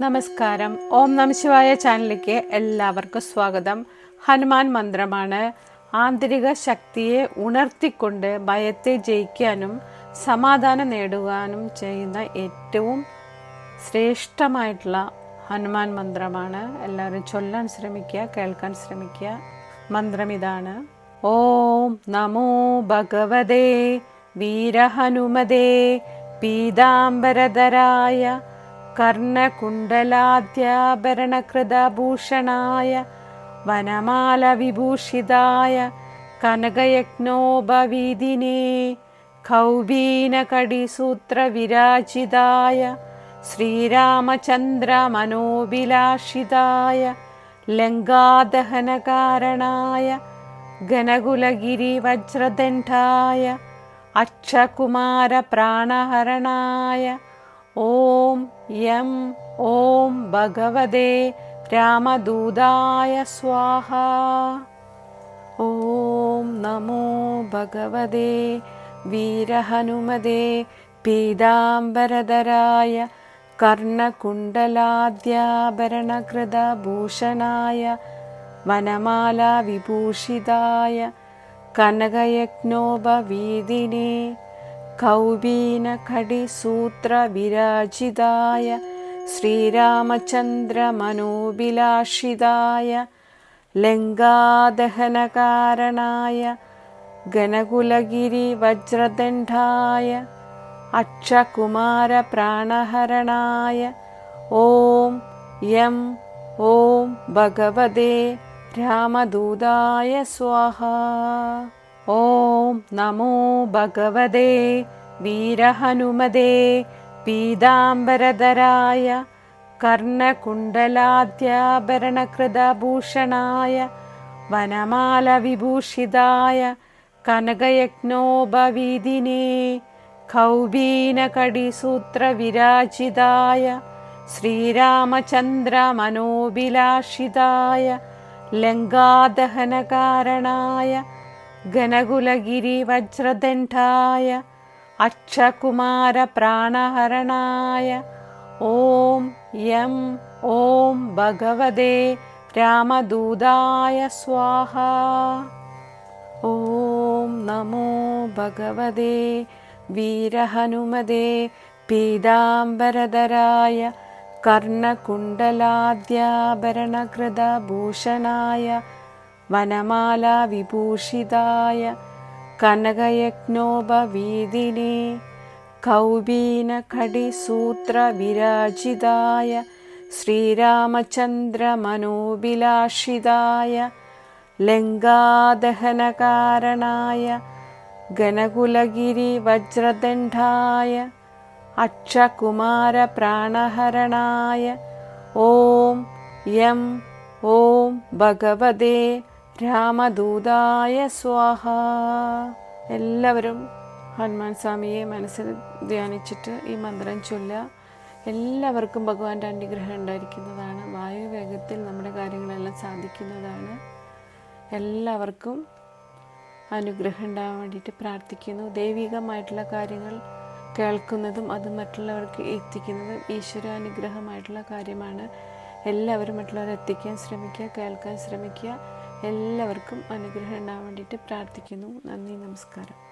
നമസ്കാരം. ഓം നമശിവായ ചാനലിലേക്ക് എല്ലാവർക്കും സ്വാഗതം. ഹനുമാൻ മന്ത്രമാണ്. ആന്തരിക ശക്തിയെ ഉണർത്തിക്കൊണ്ട് ഭയത്തെ ജയിക്കാനും സമാധാനം നേടുവാനും ചെയ്യുന്ന ഏറ്റവും ശ്രേഷ്ഠമായിട്ടുള്ള ഹനുമാൻ മന്ത്രമാണ്. എല്ലാവരും ചൊല്ലാൻ ശ്രമിക്കുക കേൾക്കാൻ ശ്രമിക്കുക. മന്ത്രം ഇതാണ്. ഓം നമോ ഭഗവതേ വീരഹനുമതേ പീതാംബരധരായ കർണകുണ്ടലാദ്യാഭരണകൃതഭൂഷണായ വനമാലവിഭൂഷിതായ കനകയജ്ഞോപവീതിനേ കൗബീനകടിസൂത്രവിരാജിതായ ശ്രീരാമചന്ദ്രമനോഭിലാഷിതായ ലങ്കാദഹനകാരണായ ഗനകുലഗിരിവജ്രദണ്ഡായ അക്ഷകുമാരപ്രാണഹരണായ ഓം യം ഓം ഭഗവതേ രാമദൂതായ സ്വാഹ. ഓം നമോ ഭഗവതേ വീരഹനുമതേ പീതാംബരധരായ കർണകുണ്ടലാദ്യാഭരണകൃതഭൂഷണായ വനമാല വിഭൂഷിതായ കനകയജ്ഞോപവീതിനേ കൗബീനഖടിസൂത്രവിരാജിതായ ശ്രീരാമചന്ദ്രമനോഭിലാഷിതായ ലങ്കാദഹനകാരണായ ഗനകുലഗിരിവജ്രദണ്ഡായ അക്ഷകുമാരപ്രാണഹരണായ ഓം യം ഓം ഭഗവതേ രാമദൂതായ സ്വാഹ. ഓം നമോ ഭഗവതേ വീരഹനുമതേ പീതാംബരധരായ കർണകുണ്ടലാദ്യാഭരണകൃതഭൂഷണായ വനമാലവിഭൂഷിതായ കനകയജ്ഞോപവീതിനേ കൗബീനകടിസൂത്രവിരാജിതായ ശ്രീരാമചന്ദ്രമനോഭിലാഷിതായ ലങ്കാദഹനകാരണായ ഗനകുലഗിരിവജ്രദണ്ഡായ അക്ഷകുമാരപ്രാണഹരണായ ഓം യം ഓം ഭഗവതേ രാമദൂതായ സ്വാഹ. ഓം നമോ ഭഗവതേ വീരഹനുമതേ പീതാംബരധരായ കർണകുണ്ടലാദ്യാഭരണകൃതഭൂഷണായ വനമാല വിഭൂഷിതായ കനകയജ്ഞോപവീതിനേ കൗബീനഖടിസൂത്രവിരാജിതായ ശ്രീരാമചന്ദ്രമനോഭിലാഷിതായ ലങ്കാദഹനകാരണായ ഗനകുലഗിരിവജ്രദണ്ഡായ അക്ഷകുമാരപ്രാണഹരണായ ഓം യം ഓം ഭഗവതേ രാമദൂതായ സ്വാഹ. എല്ലാവരും ഹനുമാൻ സ്വാമിയെ മനസ്സിൽ ധ്യാനിച്ചിട്ട് ഈ മന്ത്രം ചൊല്ലുക എല്ലാവർക്കും ഭഗവാന്റെ അനുഗ്രഹം ഉണ്ടായിരിക്കുന്നതാണ്. വായുവേഗത്തിൽ നമ്മുടെ കാര്യങ്ങളെല്ലാം സാധിക്കുന്നതാണ്. എല്ലാവർക്കും അനുഗ്രഹം ഉണ്ടാകാൻ വേണ്ടിയിട്ട് പ്രാർത്ഥിക്കുന്നു. ദൈവികമായിട്ടുള്ള കാര്യങ്ങൾ കേൾക്കുന്നതും അത് മറ്റുള്ളവർക്ക് എത്തിക്കുന്നതും ഈശ്വരാനുഗ്രഹമായിട്ടുള്ള കാര്യമാണ്. എല്ലാവരും മറ്റുള്ളവരെ എത്തിക്കാൻ ശ്രമിക്കുക കേൾക്കാൻ ശ്രമിക്കുക. എല്ലാവർക്കും അനുഗ്രഹം ഉണ്ടാകാൻ വേണ്ടിയിട്ട് പ്രാർത്ഥിക്കുന്നു. നന്ദി നമസ്കാരം.